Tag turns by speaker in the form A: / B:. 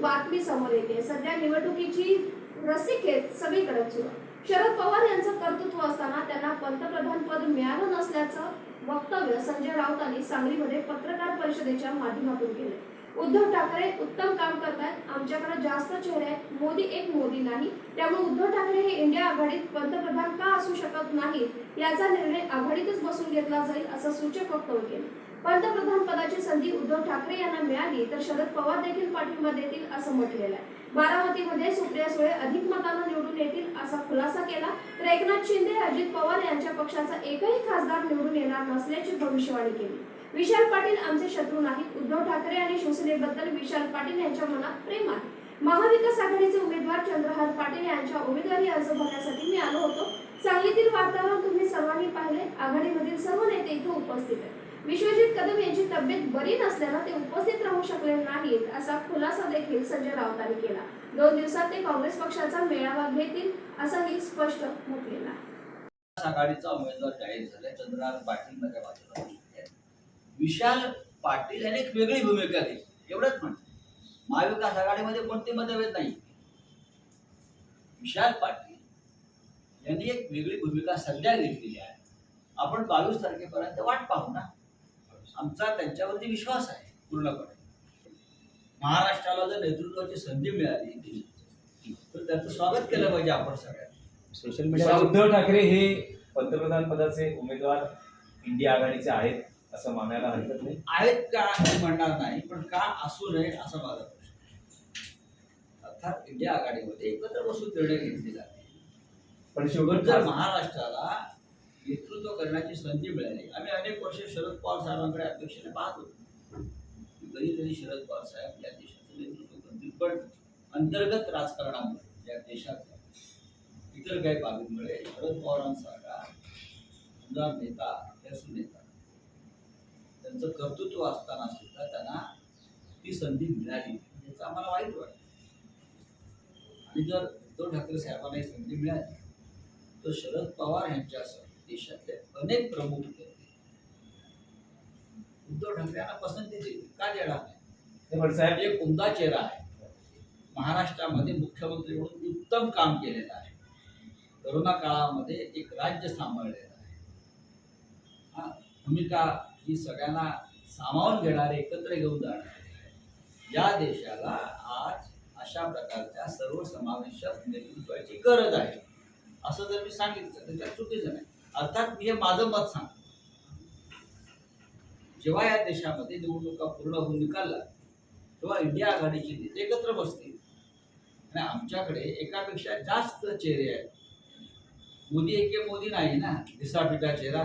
A: बातमी समोर येते. सध्या निवडणुकीची रस्सीखेच सगळीकडे सुरू. शरद पवार यांचं कर्तृत्व असताना त्यांना पंतप्रधान पद मिळालं नसल्याचं वक्तव्य संजय राऊतांनी सांगलीमध्ये पत्रकार परिषदेच्या माध्यमातून केलं. उद्धव ठाकरे उत्तम काम करतात आमच्याकडे जास्त चेहरे आहेत. मोदी एक मोदी नाही. त्यामुळे उद्धव ठाकरे हे इंडिया आघाडीत पंतप्रधान का असू शकत नाही याचा निर्णय आघाडीतच बसून घेतला जाईल असं सूचक वक्तव्य केलं. पंतप्रधान पदाची संधी उद्धव ठाकरे यांना मिळाली तर शरद पवार देखील पाठिंबा देतील असं म्हटलेलं आहे. बारामतीमध्ये सुप्रिया सुळे अधिक मतांना निवडून येतील असा खुलासा केला तर एकनाथ शिंदे अजित पवार यांच्या पक्षाचा एकही खासदार निवडून येणार नसल्याची भविष्यवाणी केली. विशाल पाटील आमचे शत्रू नाहीत. उद्धव ठाकरे आणि शिवसेनेबद्दल विशाल पाटील यांच्या मनात प्रेम आहे. महाविकास आघाडीचे उमेदवार चंद्रहार पाटील यांच्या उमेदवारी अर्ज भरण्यासाठी मी आलो होतो. सांगलीतील वातावरण तुम्ही सर्वांनी पाहिले. आघाडीमधील सर्व नेते इथे उपस्थित आहेत. विश्वजित कदम यांची तब्येत बरी नसल्यानं ते उपस्थित राहू शकले नाहीत असा खुलासा देखील संजय राऊतांनी केला. दोन दिवसात ते काँग्रेस पक्षाचा मेळावा घेतील असंही स्पष्ट म्हटलेलं आहे
B: आघाडीचा उमेदवार जाहीर झाला चंद्रनाथ पाटील नगर विशाल पाटील यांनी एक वेगळी भूमिका घेतली. एवढंच म्हणतो. महाविकास आघाडीमध्ये कोणते मतभेद नाही. विशाल पाटील यांनी एक वेगळी भूमिका सध्या घेतलेली आहे. आपण बावीस तारखेपर्यंत वाट पाहू ना. आमचा त्यांच्यावरती विश्वास आहे पूर्णपणे. महाराष्ट्राला जर नेतृत्वाची संधी मिळाली तर त्याचं स्वागत केलं पाहिजे आपण सगळ्यांनी.
C: सोशल मीडिया उद्धव ठाकरे हे पंतप्रधान पदाचे उमेदवार इंडिया आघाडीचे आहेत. असं मानायला हरकत नाही.
B: आहेत का हे म्हणणार नाही पण का असू नये असा माझा प्रश्न. अर्थात इंडिया आघाडीमध्ये एकत्र बसून निर्णय घेतले जाते.
C: पण शेवट
B: जर महाराष्ट्राला नेतृत्व करण्याची संधी मिळाली आम्ही अनेक वर्ष शरद पवार साहेबांकडे अपेक्षेने पाहत. होतो की कधीतरी शरद पवार साहेब या देशाचं नेतृत्व करतील. पण अंतर्गत राजकारणामुळे या देशात इतर काही बाबींमुळे शरद पवारांसारखा नेता अभ्यासू नेता त्यांचं कर्तृत्व असताना सुद्धा त्यांना ती संधी मिळाली. याचं आम्हाला वाईट वाटतं. आणि जर उद्धव ठाकरे साहेबांना ही संधी मिळाली तर शरद पवार यांच्यासह देशातले अनेक प्रमुख नेते उद्धव ठाकरे यांना पसंती देतील का देणार नाही?
C: साहेब
B: एक उमदा चेहरा आहे. महाराष्ट्रामध्ये मुख्यमंत्री म्हणून उत्तम काम केलेलं आहे. करोना काळामध्ये एक राज्य सांभाळलेलं आहे. हा, भूमिका ही सगळ्यांना सामावून घेणारे एकत्र घेऊन जाणारे. या देशाला आज अशा प्रकारच्या सर्वसमावेशक नेतृत्वाची गरज आहे. असं जर मी सांगितलं तर त्यात चुकीचं नाही. अर्थात मी हे माझं मत सांग जेव्हा या देशामध्ये निवडणुका पूर्ण होऊन निकालला तेव्हा इंडिया आघाडीची नेते एकत्र बसतील. आणि आमच्याकडे एकापेक्षा जास्त चेहरे आहेत. मोदी एके मोदी नाही ना दिसापिटा चेहरा.